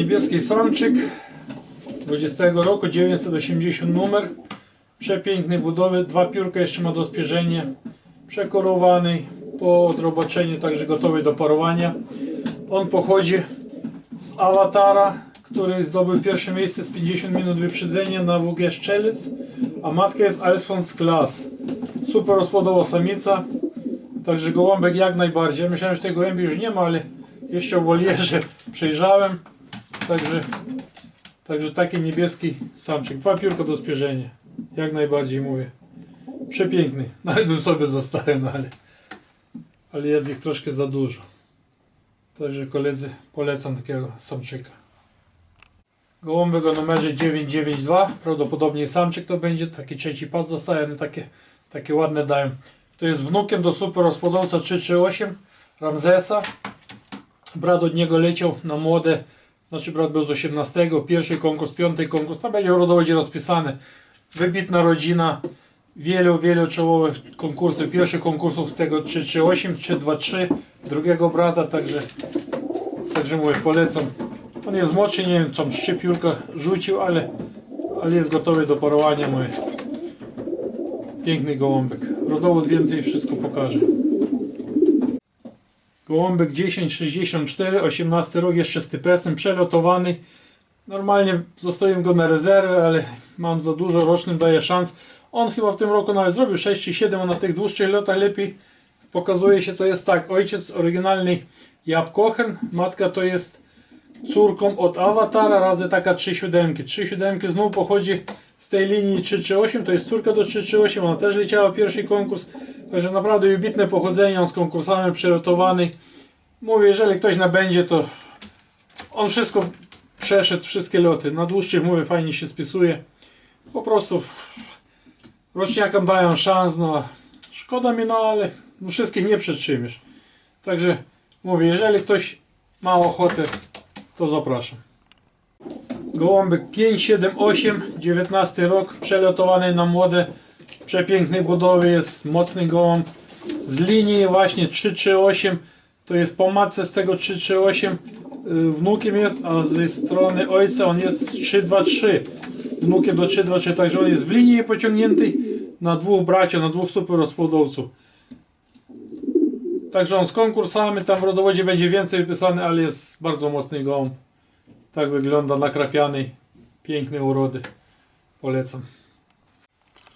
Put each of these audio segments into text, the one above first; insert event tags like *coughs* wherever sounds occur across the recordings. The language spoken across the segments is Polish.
niebieski samczyk 20 roku, 980 numer. Przepięknej budowy, dwa piórka jeszcze ma do spierzenia. Przekorowany po odrobaczeniu, także gotowy do parowania. On pochodzi z Awatara, który zdobył pierwsze miejsce z 50 minut wyprzedzenia na WG Szczelec, a matka jest Alphonse Class. Super rozpłodowa samica, także gołąbek jak najbardziej. Myślałem, że tej gołębi już nie ma, ale jeszcze w wolierze przejrzałem, także, także taki niebieski samczyk. Dwa piórka do spierzenia, jak najbardziej mówię. Przepiękny, *laughs* nawet bym sobie zostawił, ale, ale jest ich troszkę za dużo. Także koledzy polecam takiego samczyka. Gołąbek o numerze 992, prawdopodobnie samczyk to będzie, taki trzeci pas zostaje, no takie, takie ładne dają. To jest wnukiem do super rozpłodowca 338 Ramzesa. Brat od niego leciał na młode, znaczy brat był z 18, pierwszy konkurs, piąty konkurs, tam będzie rodowodzie rozpisane. Wybitna rodzina, wielu, wielu czołowych konkursów, pierwszych konkursów z tego 338, 323, drugiego brata, także, także mówię, polecam. On jest młodszy, nie wiem, tam trzy piórka rzucił, ale, ale jest gotowy do parowania, mówię. Piękny gołąbek. Rodowód więcej wszystko pokaże. Gołąbek 1064, 18 rok, jeszcze z typesem, przelotowany. Normalnie zostawiłem go na rezerwę, ale mam za dużo, rocznym daję szans. On chyba w tym roku nawet zrobił 6 czy 7, a na tych dłuższych lotach lepiej pokazuje się, to jest tak. Ojciec oryginalny Jab Kochen, matka to jest córką od Awatara, razy taka 3 siódemki. 3 siódemki znów pochodzi z tej linii 338, to jest córka do 338, ona też leciała pierwszy konkurs, także naprawdę wybitne pochodzenie, on z konkursami przygotowany. Mówię, jeżeli ktoś nabędzie, to on wszystko przeszedł, wszystkie loty. Na dłuższych, mówię, fajnie się spisuje. Po prostu roczniakom dają szans, no szkoda mi, no ale no, wszystkich nie przetrzymiesz. Także mówię, jeżeli ktoś ma ochotę, to zapraszam. Gołąbek 578, 19 rok, przelotowany na młode, przepięknej budowy, jest mocny gołąb. Z linii właśnie 338, to jest po matce z tego 338, y, wnukiem jest, a ze strony ojca on jest z 323, wnukiem do 323, także on jest w linii pociągnięty na dwóch braci, na dwóch super rozpłodowców. Także on z konkursami, tam w rodowodzie będzie więcej wypisany, ale jest bardzo mocny gołąb. Tak wygląda nakrapiany, piękne urody. Polecam.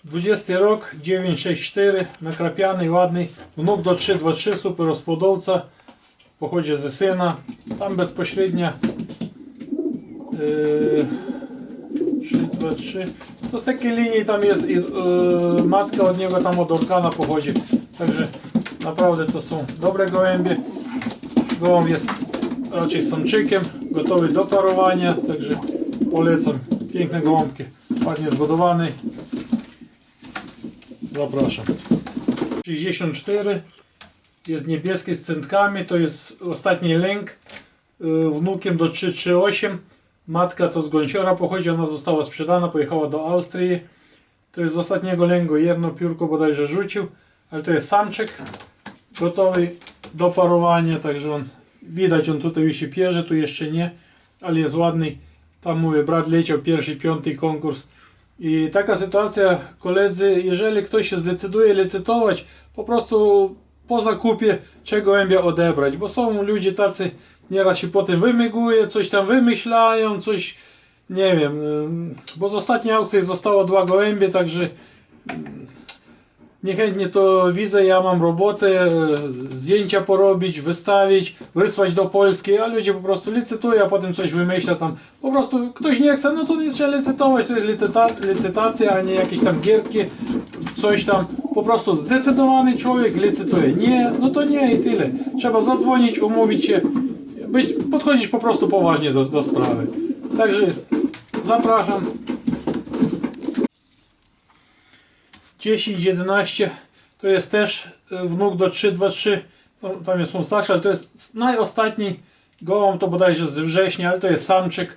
20 rok, 964, nakrapiany, ładny. Wnuk do 323, super rozpłodowca. Pochodzi ze syna. Tam bezpośrednia. Yy, 323. To z takiej linii tam jest i, yy, matka od niego tam od Orkana pochodzi. Także naprawdę to są dobre gołębie. Gołąb jest raczej samczykiem, gotowy do parowania, także polecam. Piękne gołąbki, ładnie zbudowany. Zapraszam. 64 jest niebieskie z centkami, to jest ostatni lęk. Yy, Wnukiem do 338. Matka to z Gąciora pochodzi, ona została sprzedana, pojechała do Austrii. To jest z ostatniego lęgu, jedno piórko bodajże rzucił, ale to jest samczyk gotowy do parowania, także on widać, on tutaj już się pierze, tu jeszcze nie, ale jest ładny. Tam mówię, brat leciał pierwszy, piąty konkurs. I taka sytuacja, koledzy, jeżeli ktoś się zdecyduje licytować, po prostu po zakupie czego gołębia odebrać, bo są ludzie tacy, nieraz się potem wymyguje, coś tam wymyślają, coś, nie wiem, bo z ostatniej aukcji zostało dwa gołębie, także Niechętnie to widzę, ja mam robotę, e, zdjęcia porobić, wystawić, wysłać do Polski, a ludzie po prostu licytują, a potem coś wymyśla tam. Po prostu ktoś nie chce, no to nie trzeba licytować, to jest licyta licytacja, a nie jakieś tam gierki, coś tam. Po prostu zdecydowany człowiek licytuje. Nie, no to nie i tyle. Trzeba zadzwonić, umówić się, być, podchodzić po prostu poważnie do, do sprawy. Także zapraszam. 10, 11 to jest też e, wnuk do 3, 2, 3. Tam- są starsze, ale to jest najostatni gołąb, to bodajże z września, ale to jest samczyk.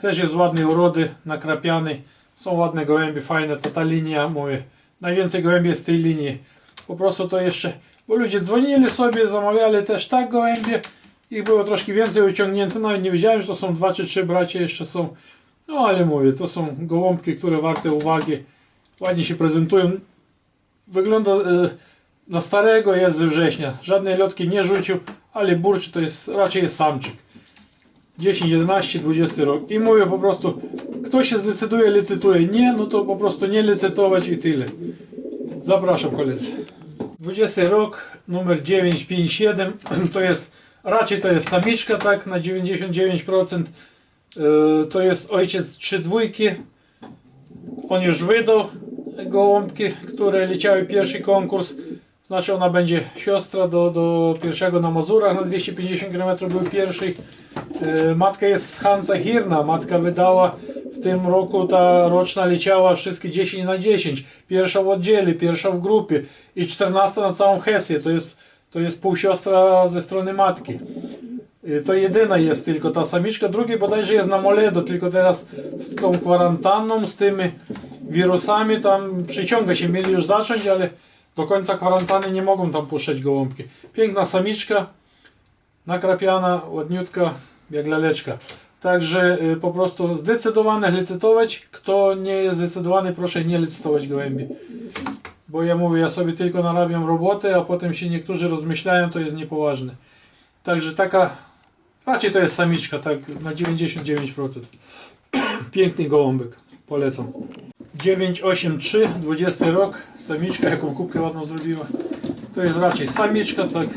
Też jest ładnej urody, nakrapiany. Są ładne gołębie, fajne, to ta linia, mówię. Najwięcej gołębi jest z tej linii. Po prostu to jeszcze, bo ludzie dzwonili sobie, zamawiali też tak gołębie. Ich było troszkę więcej uciągnięte, nawet nie wiedziałem, że to są dwa czy trzy bracia jeszcze są. No ale mówię, to są gołąbki, które warte uwagi. Ładnie się prezentują. Wygląda e, na starego, jest ze września. Żadnej lotki nie rzucił, ale burczy to jest raczej jest samczyk. 10, 11, 20 rok. I mówię po prostu, kto się zdecyduje, licytuje. Nie, no to po prostu nie licytować i tyle. Zapraszam koledzy. 20 rok, numer 957, *clears throat* to jest, raczej to jest samiczka, tak, na 99%. Yy, To jest ojciec trzy dwójki. On już wydał gołąbki, które leciały pierwszy konkurs. Znaczy ona będzie siostra do, do pierwszego na Mazurach na 250 km był pierwszy. Yy, Matka jest z Hansa Hirna. Matka wydała w tym roku, ta roczna leciała wszystkie 10 na 10. Pierwsza w oddziale, pierwsza w grupie i 14 na całą Hesję. To jest, to jest półsiostra ze strony matki. Y, To jedyna jest tylko ta samiczka, drugi bodajże jest na Moledo, tylko teraz z tą kwarantanną, z tymi wirusami tam przyciąga się, mieli już zacząć, ale do końca kwarantanny nie mogą tam puszczać gołąbki. Piękna samiczka, nakrapiana, ładniutka, jak laleczka. Także y, po prostu zdecydowanych licytować, kto nie jest zdecydowany, proszę nie licytować gołębi. Bo ja mówię, ja sobie tylko narabiam roboty, a potem się niektórzy rozmyślają, to jest niepoważne. Także taka, raczej to jest samiczka, tak na 99%. *coughs* Piękny gołąbek, polecam. 983, 20 rok, samiczka, jaką kubkę ładną zrobiła. To jest raczej samiczka, tak.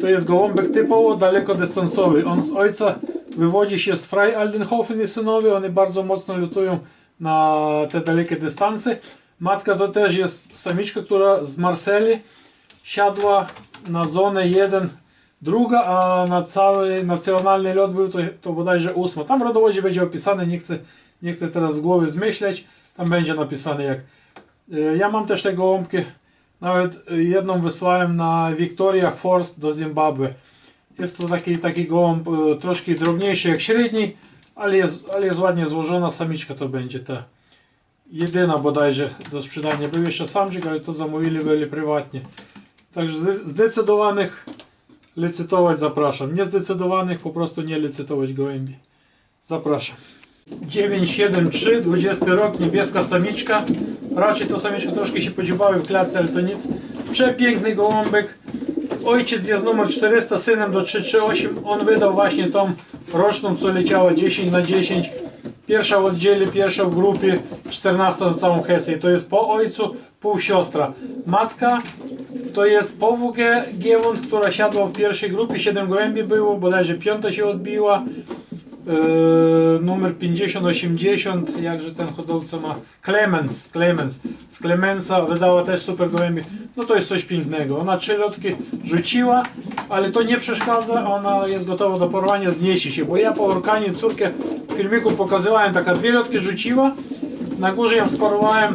To jest gołąbek typowo dalekodystansowy. On z ojca wywodzi się z Frei Aldenhofen i synowie. One bardzo mocno lutują na te dalekie dystanse. Matka to też jest samiczka, która z Marseli siadła na zonę 1 druga, a na cały nacjonalny lot był to, to bodajże ósma. Tam w rodowodzie będzie opisane, nie chcę, nie chcę teraz z głowy zmyśleć. Tam będzie napisane jak. Y, Ja mam też te gołąbki. Nawet y, jedną wysłałem na Victoria Force do Zimbabwe. Jest to taki, taki gołąb y, troszkę drobniejszy jak średni, ale jest, ale jest ładnie złożona. Samiczka to będzie ta jedyna bodajże do sprzedania. Był jeszcze samczyk, ale to zamówili byli prywatnie. Także zde- zdecydowanych licytować zapraszam. Niezdecydowanych po prostu nie licytować gołębi. Zapraszam. 973, 20 rok, niebieska samiczka. Raczej to samiczka troszkę się podziebały w klatce, ale to nic. Przepiękny gołąbek. Ojciec jest numer 400, synem do 338. On wydał właśnie tą roczną, co leciała 10 na 10. Pierwsza w oddziale, pierwsza w grupie, 14 na całą Hesję. To jest po ojcu, pół siostra. Matka to jest po WG Giewont, która siadła w pierwszej grupie, 7 gołębi było, bodajże piąta się odbiła. Yy, numer 50-80, jakże ten hodowca ma Clemens, Clemens. Z Clemensa wydała też super gołębie. No to jest coś pięknego. Ona trzy lotki rzuciła, ale to nie przeszkadza, ona jest gotowa do porwania, zniesie się. Bo ja po orkanie córkę w filmiku pokazywałem, taka dwie lotki rzuciła, na górze ją sparowałem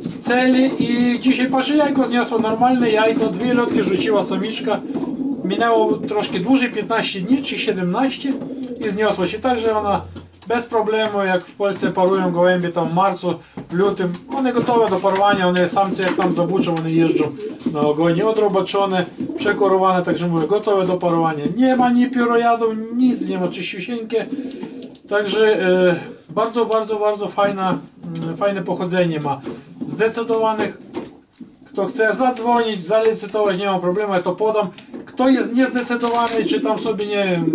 w celi i dzisiaj patrzę, jajko zniosło normalne jajko, dwie lotki rzuciła samiczka. Minęło troszkę dłużej, 15 dni czy 17 i zniosło się. Także ona bez problemu, jak w Polsce parują gołębie tam w marcu, w lutym, one gotowe do parowania, one samce jak tam zabuczą, one jeżdżą na ogonie, odrobaczone, przekorowane, także mówię, gotowe do parowania. Nie ma ni piórojadu, nic nie ma, czyściusieńkie. Także e, bardzo, bardzo, bardzo fajna, mm, fajne pochodzenie ma. Zdecydowanych kto chce zadzwonić, zalicytować, nie ma problemu, ja to podam. Kto jest niezdecydowany, czy tam sobie nie wiem,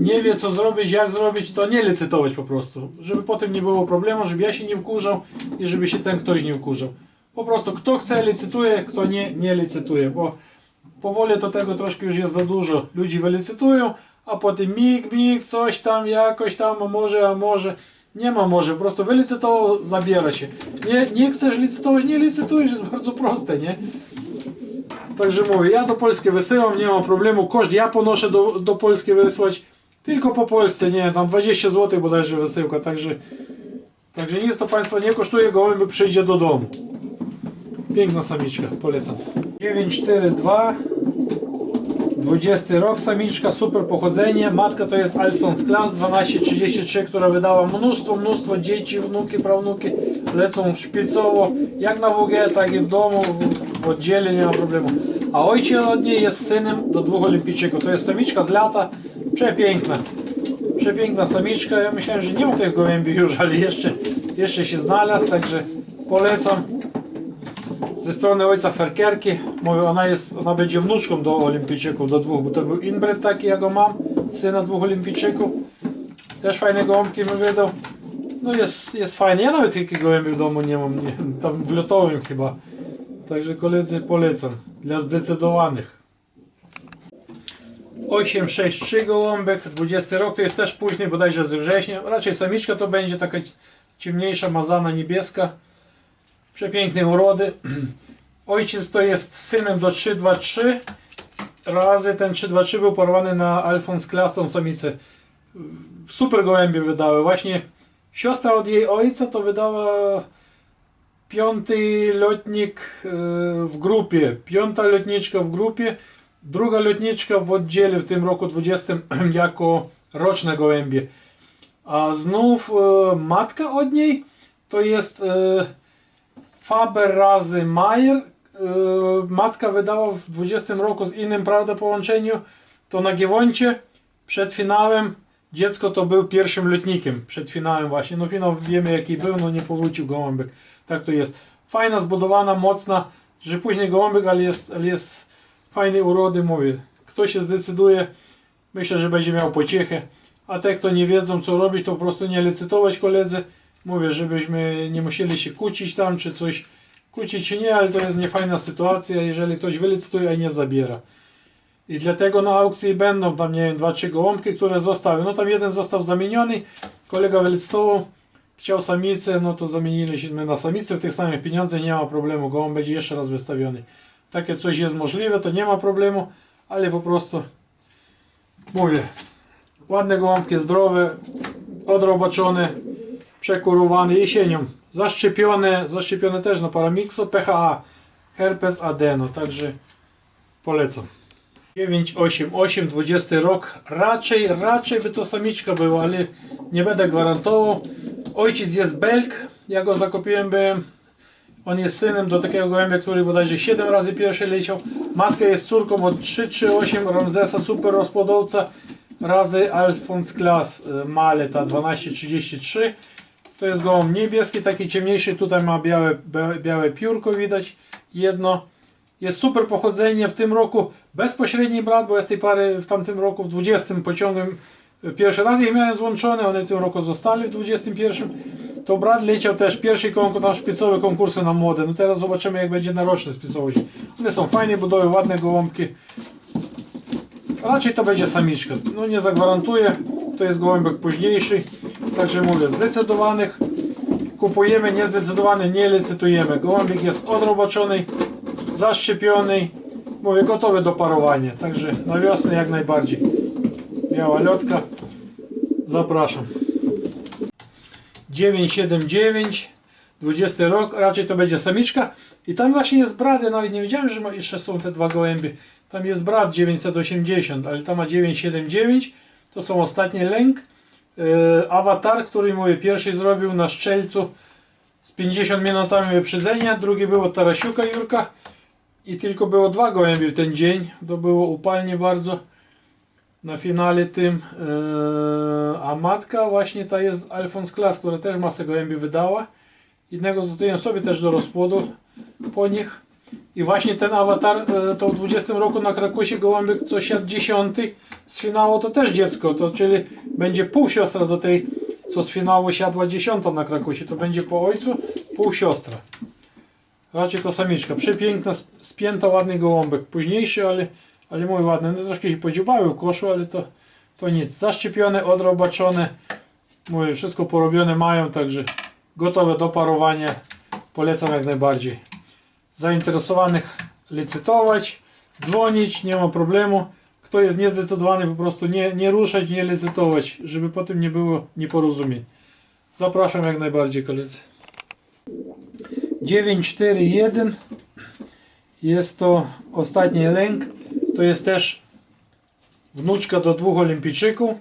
nie wie co zrobić, jak zrobić, to nie licytować po prostu. Żeby potem nie było problemu, żeby ja się nie wkurzał i żeby się ten ktoś nie wkurzał. Po prostu kto chce licytuje, kto nie, nie licytuje, bo powoli to tego troszkę już jest za dużo. Ludzi wylicytują, a potem mig, mig, coś tam, jakoś tam, a może, a może. Nie ma może, po prostu wylicytował, zabiera się. Nie, nie chcesz licytować, nie licytujesz, jest bardzo proste, nie? Także mówię, ja do Polski wysyłam, nie ma problemu. Koszt ja ponoszę do, do Polski wysłać. Tylko po Polsce, nie tam 20 zł bodajże wysyłka, także Także nic to Państwa nie kosztuje, gołębi przyjdzie do domu. Piękna samiczka, polecam. 942 20 rok, samiczka, super pochodzenie. Matka to jest Alsons Class 1233, która wydała mnóstwo, mnóstwo dzieci, wnuki, prawnuki lecą szpicowo, jak na WG, tak i w domu, w, w nie ma problemu. a ojciec od niej jest synem do dwóch olimpijczyków. To jest samiczka z lata, przepiękna. Przepiękna samiczka. Ja myślałem, że nie ma tych gołębi już, ale jeszcze, jeszcze się znalazł, także polecam. Ze strony ojca Ferkierki, mówię, ona jest, ona będzie wnuczką do olimpijczyków, do dwóch, bo to był inbred taki, ja go mam, syna dwóch olimpijczyków. Też fajne gołąbki mi wydał. No jest, jest fajnie. Ja nawet takiej gołębi w domu nie mam, nie, tam w lotowym chyba. Także koledzy polecam. Dla zdecydowanych. 863 gołąbek, 20 rok, to jest też później, bodajże ze września. Raczej samiczka to będzie taka ciemniejsza, mazana, niebieska. Przepięknej urody. *clears throat* Ojciec to jest synem do 323. Razy ten 323 był porwany na Alfons klasą samicę. Super gołębie wydały. Właśnie siostra od jej ojca to wydała piąty lotnik e, w grupie, piąta lotniczka w grupie, druga lotniczka w oddziale w tym roku 20 *clears throat* jako roczne gołębie. A znów e, matka od niej to jest e, Faber razy Mayer. E, matka wydała w 20 roku z innym prawda połączeniu. To na Giewoncie przed finałem dziecko to był pierwszym lotnikiem. Przed finałem właśnie. No finał wiemy jaki był, no nie powrócił gołąbek. Tak to jest. Fajna, zbudowana, mocna, że później gołąbek, ale jest, ale jest fajnej urody, mówię. Kto się zdecyduje, myślę, że będzie miał pociechę. A te, kto nie wiedzą co robić, to po prostu nie licytować koledzy. Mówię, żebyśmy nie musieli się kłócić tam, czy coś kłócić się nie, ale to jest niefajna sytuacja, jeżeli ktoś wylicytuje, a nie zabiera. I dlatego na aukcji będą tam, nie wiem, dwa, trzy gołąbki, które zostały. No tam jeden został zamieniony, kolega wylicytował, chciał samicę, no to zamieniliśmy na samicę w tych samych pieniądzach, nie ma problemu, gołąb będzie jeszcze raz wystawiony. Takie coś jest możliwe, to nie ma problemu, ale po prostu mówię, ładne gołąbki, zdrowe, odrobaczone, przekurowane jesienią, zaszczepione, zaszczepione też na paramikso, PHA, herpes adeno, także polecam. 988, 20 rok, raczej, raczej by to samiczka była, ale nie będę gwarantował. Ojciec jest Belg, ja go zakupiłem byłem, on jest synem do takiego gołębia, który bodajże 7 razy pierwszy leciał. Matka jest córką od 338 Ramzesa, super rozpłodowca, razy Alfons Class y, Maleta 1233. To jest gołąb niebieski, taki ciemniejszy, tutaj ma białe, bia- białe piórko widać, jedno. Jest super pochodzenie w tym roku, bezpośredni brat, bo z tej pary w tamtym roku w 20 pociągiem pierwszy raz je miałem złączone, one w tym roku zostali w 21. To brat leciał też pierwszy konkurs, tam szpicowe konkursy na młode. No teraz zobaczymy jak będzie na roczne spisowość. One są fajne, budują ładne gołąbki. Raczej to będzie samiczka. No nie zagwarantuję, to jest gołąbek późniejszy. Także mówię, zdecydowanych kupujemy, niezdecydowany nie licytujemy. Gołąbik jest odrobaczony, zaszczepiony, mówię, gotowy do parowania. Także na wiosnę jak najbardziej. Biała lotka. Zapraszam. 979 20 rok, raczej to będzie samiczka. I tam właśnie jest brat, ja nawet nie wiedziałem, że jeszcze są te dwa gołębie. Tam jest brat 980, ale tam ma 979 to są ostatni lęk. E, awatar, który mój pierwszy zrobił na szczelcu z 50 minutami wyprzedzenia, drugi był Tarasiuka Jurka i tylko było dwa gołębie w ten dzień, to było upalnie bardzo na finale tym, e, a matka właśnie ta jest Alfons Class, która też masę gołębi wydała. Jednego zostawiłem sobie też do rozpłodu po nich. I właśnie ten awatar e, to w 20 roku na Krakusie gołąbek co siadł 10 z finału to też dziecko, to czyli będzie pół siostra do tej co z finału siadła 10 na Krakusie, to będzie po ojcu pół siostra. Raczej to samiczka. Przepiękna, sp- spięta, ładny gołąbek. Późniejszy, ale, ale mój ładny. No troszkę się podziubały w koszu, ale to, to nic. Zaszczepione, odrobaczone. Mówię, wszystko porobione mają, także gotowe do parowania. Polecam jak najbardziej. Zainteresowanych licytować, dzwonić, nie ma problemu. Kto jest niezdecydowany, po prostu nie, nie ruszać, nie licytować, żeby potem nie było nieporozumień. Zapraszam jak najbardziej koledzy. 941 jest to ostatni lęk. To jest też wnuczka do dwóch olimpijczyków.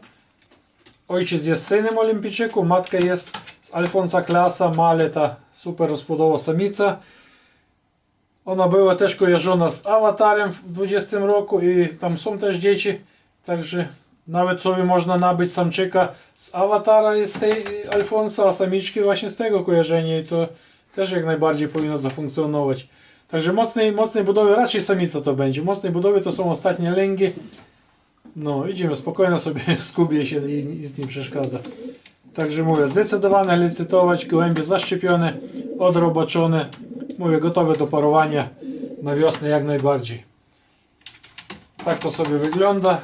Ojciec jest synem olimpijczyków, matka jest z Alfonsa Klasa, Maleta, super rozpłodowa samica. Ona była też kojarzona z awatarem w 20 roku i tam są też dzieci, także nawet sobie można nabyć samczyka z awatara i z tej Alfonsa, a samiczki właśnie z tego kojarzenia i to też jak najbardziej powinno zafunkcjonować. Także mocnej, mocnej budowy, raczej samica to będzie. Mocnej budowy to są ostatnie lęgi. No, idziemy spokojnie sobie, *laughs* skubię się i nic nie przeszkadza. Także mówię, zdecydowane licytować, gołębie zaszczepione, odrobaczone, mówię, gotowe do parowania na wiosnę jak najbardziej. Tak to sobie wygląda.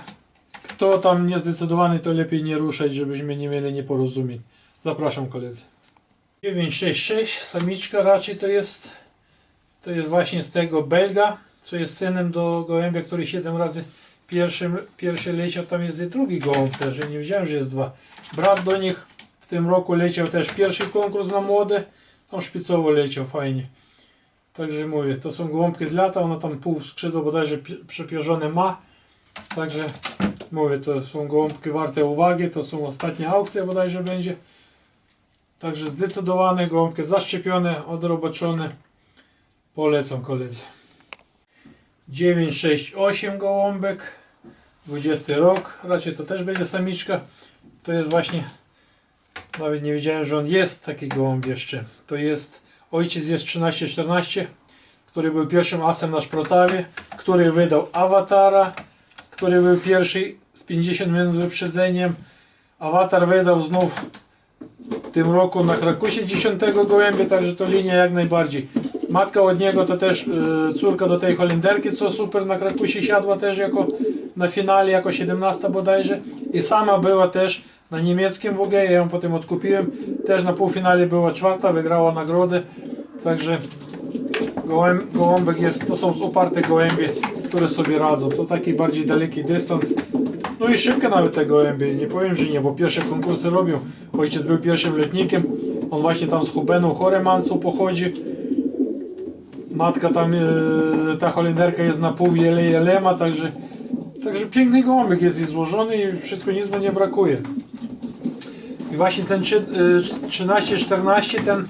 Kto tam niezdecydowany, to lepiej nie ruszać, żebyśmy nie mieli nieporozumień. Zapraszam koledzy. 966, samiczka raczej to jest, to jest właśnie z tego Belga, co jest synem do gołębia, który 7 razy pierwszym, pierwszy leciał, tam jest i drugi gołąb też, nie wiedziałem, że jest dwa. Brat do nich w tym roku leciał też pierwszy konkurs na młode, tam szpicowo leciał, fajnie. Także mówię, to są gołąbki z lata, ona tam pół skrzydła bodajże pi- przepierzone ma. Także mówię, to są gołąbki warte uwagi, to są ostatnie aukcje bodajże będzie. Także zdecydowane gołąbki zaszczepione, odrobaczone. Polecam koledzy. 968 gołąbek, 20 rok, raczej to też będzie samiczka. To jest właśnie, nawet nie wiedziałem, że on jest taki gołąb jeszcze. To jest, ojciec jest 1314, który był pierwszym asem na Szprotawie, który wydał Awatara, który był pierwszy z 50 minut wyprzedzeniem. Awatar wydał znów w tym roku na Krakusie 10 gołębie, także to linia jak najbardziej. Matka od niego to też e, córka do tej Holenderki, co super na Krakusie siadła też jako na finale, jako 17 bodajże. I sama była też na niemieckim WG, ja ją potem odkupiłem. Też na półfinale była czwarta, wygrała nagrodę. Także gołęb, gołąbek jest, to są uparte gołębie, które sobie radzą. To taki bardziej daleki dystans. No i szybkie nawet te gołębie, nie powiem, że nie, bo pierwsze konkursy robią. Ojciec był pierwszym letnikiem, on właśnie tam z Hubeną Choremansą pochodzi. Matka tam, e, ta Holenderka jest na pół jele jelema, także, także piękny gołąbek jest i złożony i wszystko nic mu nie brakuje. I właśnie ten trzy- y, 13-14, ten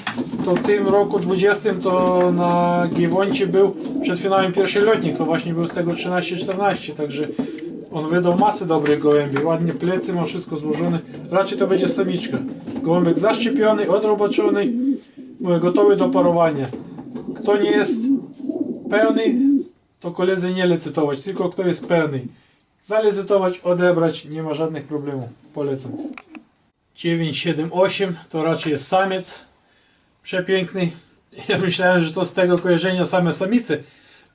to w tym roku 20 to na Giewoncie był przed finałem pierwszy lotnik, to właśnie był z tego 13-14, także on wydał masę dobrych gołębi, ładnie plecy ma wszystko złożone, raczej to będzie samiczka. Gołąbek zaszczepiony, odrobaczony, mówię, gotowy do parowania. Kto nie jest pełny, to koledzy nie licytować, tylko kto jest pełny. Zalicytować, odebrać, nie ma żadnych problemów, polecam. 978 to raczej jest samiec. Przepiękny. Ja myślałem, że to z tego kojarzenia same samice.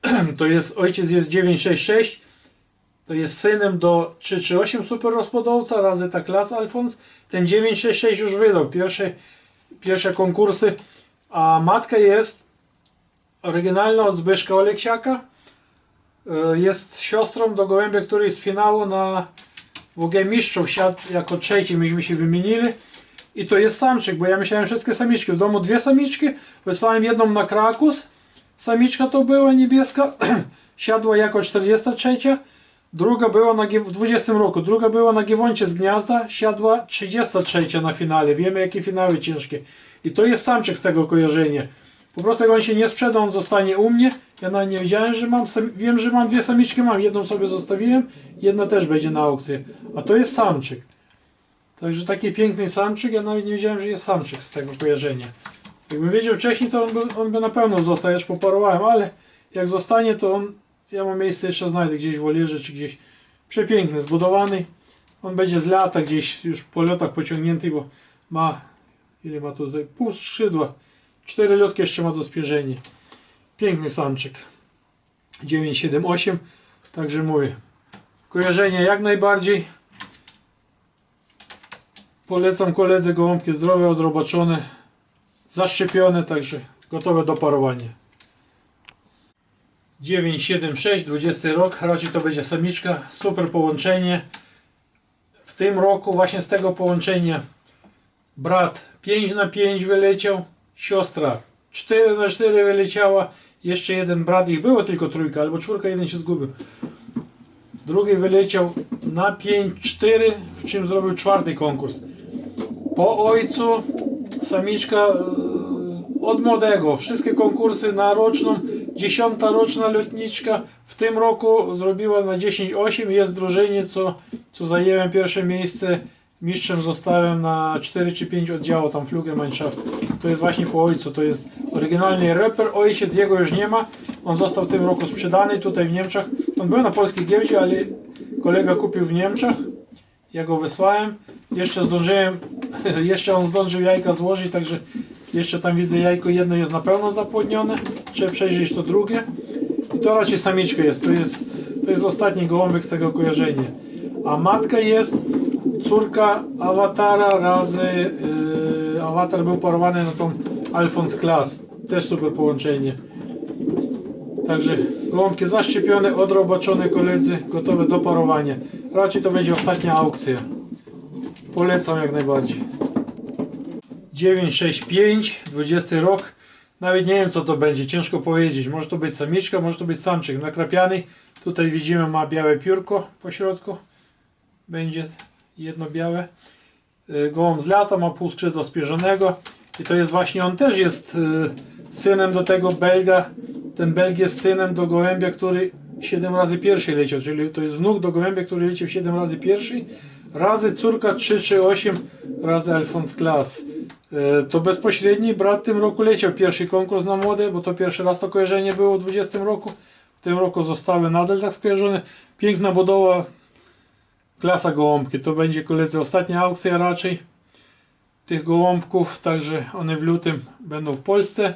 *clears throat* To jest ojciec jest 966. To jest synem do 338 super rozpodowca razy ta klasa Alfons. Ten 966 już wydał pierwsze, pierwsze konkursy. A matka jest oryginalna od Zbyszka Oleksiaka. E, Jest siostrą do gołębia, który z finału na WG Mistrzów siadł jako trzeci, myśmy się wymienili. I to jest samczyk, bo ja myślałem wszystkie samiczki. W domu dwie samiczki, wysłałem jedną na Krakus. Samiczka to była niebieska, *clears throat* siadła jako 43. Druga była na, w 20 roku, druga była na Giewoncie z gniazda, siadła 33 na finale. Wiemy jakie finały ciężkie. I to jest samczyk z tego kojarzenia. Po prostu jak on się nie sprzeda, on zostanie u mnie. Ja nawet nie wiedziałem, że mam, wiem, że mam dwie samiczki, mam. Jedną sobie zostawiłem, jedna też będzie na aukcję. A to jest samczyk. Także taki piękny samczyk, ja nawet nie wiedziałem, że jest samczyk z tego kojarzenia. Jakbym wiedział wcześniej, to on by, on by na pewno został, ja już poparowałem, ale jak zostanie, to on, ja mu miejsce jeszcze znajdę gdzieś w wolierze, czy gdzieś przepiękny, zbudowany. On będzie z lata gdzieś już po lotach pociągnięty, bo ma, ile ma tu, pół skrzydła. Cztery lotki jeszcze ma do spierzenia. Piękny samczyk. 978, także mówię. Kojarzenie jak najbardziej. Polecam koledze gołąbki zdrowe, odrobaczone, zaszczepione, także gotowe do parowania. 976, 20 rok, raczej to będzie samiczka, super połączenie. W tym roku właśnie z tego połączenia brat 5 na 5 wyleciał, siostra 4 na 4 wyleciała, jeszcze jeden brat, ich było tylko trójka albo czwórka, jeden się zgubił. Drugi wyleciał na 5-4, w czym zrobił czwarty konkurs. Po ojcu samiczka e, od młodego, wszystkie konkursy na roczną dziesiąta roczna lotniczka. W tym roku zrobiła na 10,8 jest w drużynie, co, co zajęłem pierwsze miejsce. Mistrzem zostałem na 4 czy 5 oddziałów, tam Fluggemeinschaft. To jest właśnie po ojcu, to jest oryginalny reper. Ojciec jego już nie ma. On został w tym roku sprzedany tutaj w Niemczech. On był na polskiej giełdzie, ale kolega kupił w Niemczech. Ja go wysłałem. Jeszcze zdążyłem, *laughs* jeszcze on zdążył jajka złożyć, także jeszcze tam widzę jajko jedno jest na pewno zapłodnione. Trzeba przejrzeć to drugie. I to raczej samiczka jest. To jest, to jest ostatni gołąbek z tego kojarzenia. A matka jest córka awatara razy yy, awatar był porwany na tą Alphonse Class. Też super połączenie. Także gołąbki zaszczepione, odrobaczone koledzy, gotowe do parowania. Raczej to będzie ostatnia aukcja. Polecam jak najbardziej. 965, 20 rok. Nawet nie wiem co to będzie, ciężko powiedzieć. Może to być samiczka, może to być samczyk. Nakrapiany. Tutaj widzimy ma białe piórko po środku. Będzie jedno białe. Y, Gołąb z lata ma pół skrzydła spierzonego. I to jest właśnie, on też jest y, synem do tego Belga. Ten Belg jest synem do gołębia, który 7 razy pierwszy leciał. Czyli to jest wnuk do gołębia, który leciał 7 razy pierwszy. Razy córka 3 czy 8 razy Alphonse Class. E, To bezpośredni brat w tym roku leciał pierwszy konkurs na młode, bo to pierwszy raz to kojarzenie było w 20 roku. W tym roku zostały nadal tak skojarzone. Piękna budowa, klasa gołąbki. To będzie koledzy ostatnia aukcja raczej tych gołąbków, także one w lutym będą w Polsce.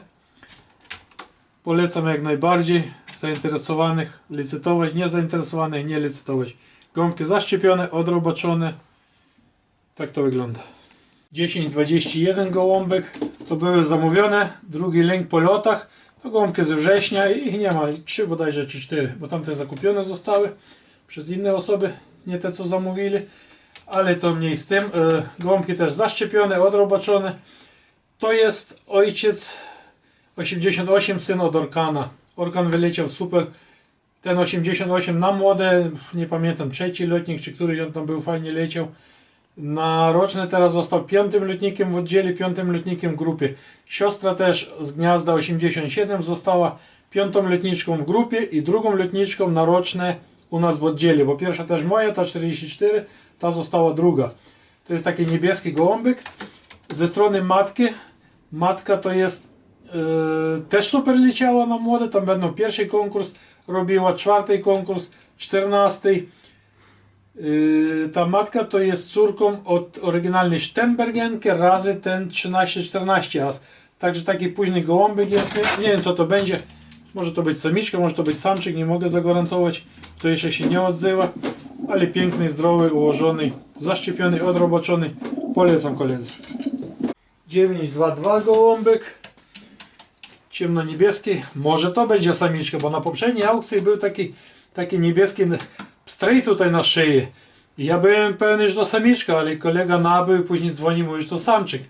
Polecam jak najbardziej zainteresowanych licytować, niezainteresowanych nie licytować. Gołąbki zaszczepione, odrobaczone. Tak to wygląda. 10-21 gołąbek to były zamówione. Drugi lęk po lotach. To gołąbki ze września i ich nie ma. Trzy bodajże czy cztery, bo tamte zakupione zostały przez inne osoby, nie te co zamówili. Ale to mniej z tym. E, Gołąbki też zaszczepione, odrobaczone. To jest ojciec 88, syn od Orkana. Orkan wyleciał super. Ten 88 na młode, nie pamiętam, trzeci lotnik, czy któryś on tam był, fajnie leciał. Na roczne teraz został piątym lotnikiem w oddziale, piątym lotnikiem w grupie. Siostra też z gniazda 87 została piątą lotniczką w grupie i drugą lotniczką na roczne u nas w oddziale, bo pierwsza też moja, ta 44, ta została druga. To jest taki niebieski gołąbek. Ze strony matki, matka to jest Yy, też super leciała na młode, tam będą pierwszy konkurs robiła, czwarty konkurs, czternasty. Yy, ta matka to jest córką od oryginalnej Sternbergenki razy ten 13-14 as. Także taki późny gołąbek jest, nie wiem co to będzie. Może to być samiczka, może to być samczyk, nie mogę zagwarantować. To jeszcze się nie odzywa, ale piękny, zdrowy, ułożony, zaszczepiony, odrobaczony. Polecam koledzy. 922 gołąbek ciemno-niebieski. Może to będzie samiczka, bo na poprzedniej aukcji był taki, taki niebieski strej tutaj na szyi. Ja byłem pewny, że to samiczka, ale kolega nabył później dzwoni, mówi, że to samczyk.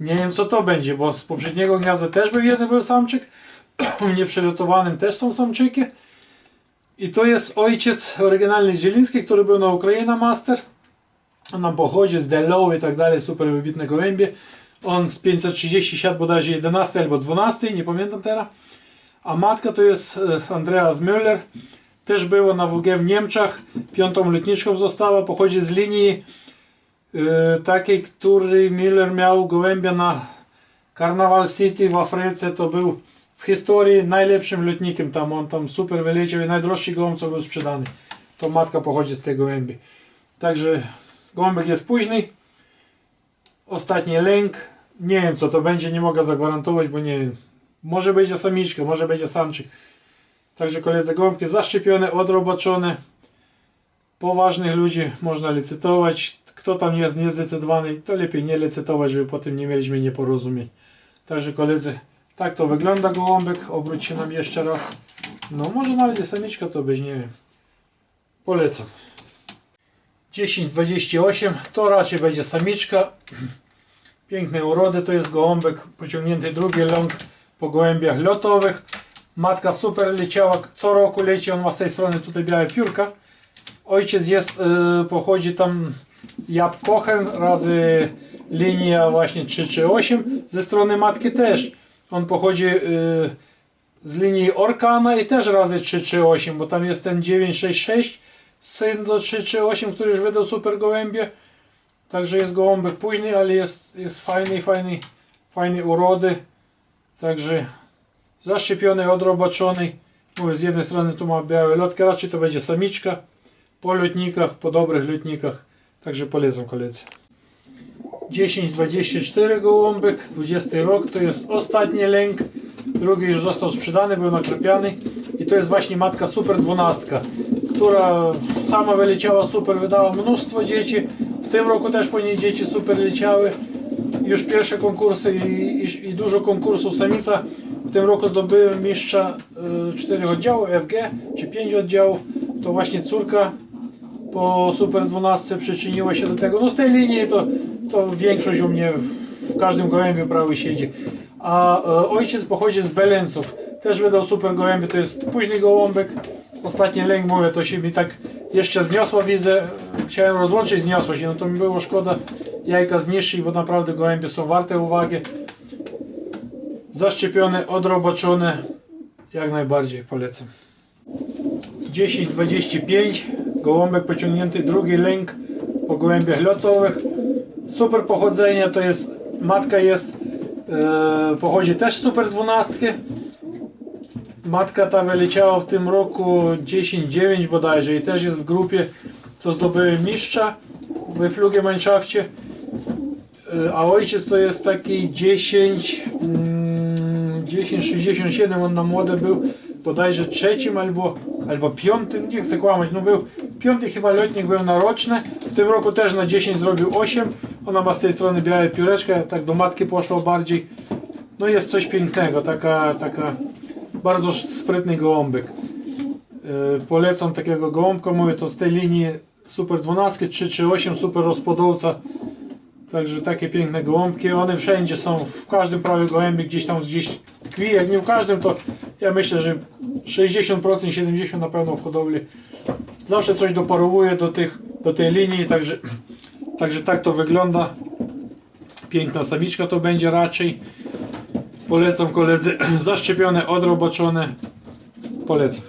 Nie wiem co to będzie, bo z poprzedniego gniazda też był jeden był samczyk. Przelotowanym też są samczyki. I to jest ojciec oryginalny Zieliński, który był na Ukraina Master. On nam pochodzi z Delow i tak dalej, super wybitne gołębie. On z 530 siat bodajże 11 albo 12, nie pamiętam teraz. A matka to jest e, Andreas Müller. Też była na WG w Niemczech. Piątą lotniczką została. Pochodzi z linii e, takiej, który Müller miał gołębia na Carnival City w Afryce. To był w historii najlepszym lotnikiem tam. On tam super wyleciał i najdroższy gołąb, co był sprzedany. To matka pochodzi z tej gołębi. Także gołąbek jest późny. Ostatni lęk. Nie wiem co to będzie, nie mogę zagwarantować, bo nie wiem. Może będzie samiczka, może będzie samczyk. Także koledzy gołąbki zaszczepione, odrobaczone. Poważnych ludzi można licytować. Kto tam jest niezdecydowany, to lepiej nie licytować, żeby potem nie mieliśmy nieporozumień. Także koledzy, tak to wygląda gołąbek. Obróć się nam jeszcze raz. No może nawet i samiczka to być, nie wiem. Polecam. 10-28 to raczej będzie samiczka. Piękne urody, to jest gołąbek pociągnięty drugi ląd po gołębiach lotowych. Matka super leciała, co roku leci, on ma z tej strony tutaj białe piórka. Ojciec jest, y, pochodzi tam Jab Kochen razy linia właśnie 3 czy 8. Ze strony matki też. On pochodzi y, z linii Orkana i też razy 338, bo tam jest ten 966, syn do 338, który już wydał super gołębie. Także jest gołąbek późny, ale jest, jest fajny, fajny, fajny urody. Także zaszczepiony, odrobaczony. Mówię, z jednej strony tu ma białe lotki, raczej to będzie samiczka. Po lotnikach, po dobrych lotnikach. Także polecam koledzy. 10-24 gołąbek, 20 rok, to jest ostatni lęk. Drugi już został sprzedany, był naklepiany. I to jest właśnie matka Super 12, która sama wyleciała super, wydała mnóstwo dzieci. W tym roku też po niej dzieci super leciały. Już pierwsze konkursy i, i, i dużo konkursów. Samica w tym roku zdobyła mistrza y, 4 oddziałów FG, czy 5 oddziałów. To właśnie córka po Super 12 przyczyniła się do tego. No z tej linii to, to większość u mnie w każdym gołębiu prawie siedzi. A e, ojciec pochodzi z Belenców. Też wydał super gołębie, to jest późny gołąbek. Ostatni lęk mówię, to się mi tak jeszcze zniosła, widzę. Chciałem rozłączyć, zniosła się, no to mi było szkoda jajka zniszczyć, bo naprawdę gołębie są warte uwagi. Zaszczepione, odrobaczone, jak najbardziej polecam. 10-25 gołąbek pociągnięty, drugi lęk po gołębiach lotowych. Super pochodzenia to jest, matka jest, e, pochodzi też super 12. Matka ta wyleciała w tym roku 10-9 bodajże i też jest w grupie, co zdobyły mistrza we Flugemannschafcie. E, A ojciec to jest taki 10, mm, 10,67, on na młode był bodajże trzecim albo, albo piątym, nie chcę kłamać, no był piąty chyba lotnik był na roczne, w tym roku też na 10 zrobił 8, ona ma z tej strony białe pióreczkę, tak do matki poszło bardziej, no jest coś pięknego, taka, taka bardzo sprytny gołąbek. Yy, polecam takiego gołąbka, mówię to z tej linii Super 12, 3 czy 8, super rozpodowca, Także takie piękne gołąbki, one wszędzie są, w każdym prawie gołębie gdzieś tam gdzieś tkwi, jak nie w każdym to ja myślę, że 60%, 70% na pewno w hodowli. Zawsze coś doparowuje do, tych, do tej linii, także, także tak to wygląda. Piękna samiczka to będzie raczej. Polecam koledzy, *clears throat* zaszczepione, odrobaczone. Polecam.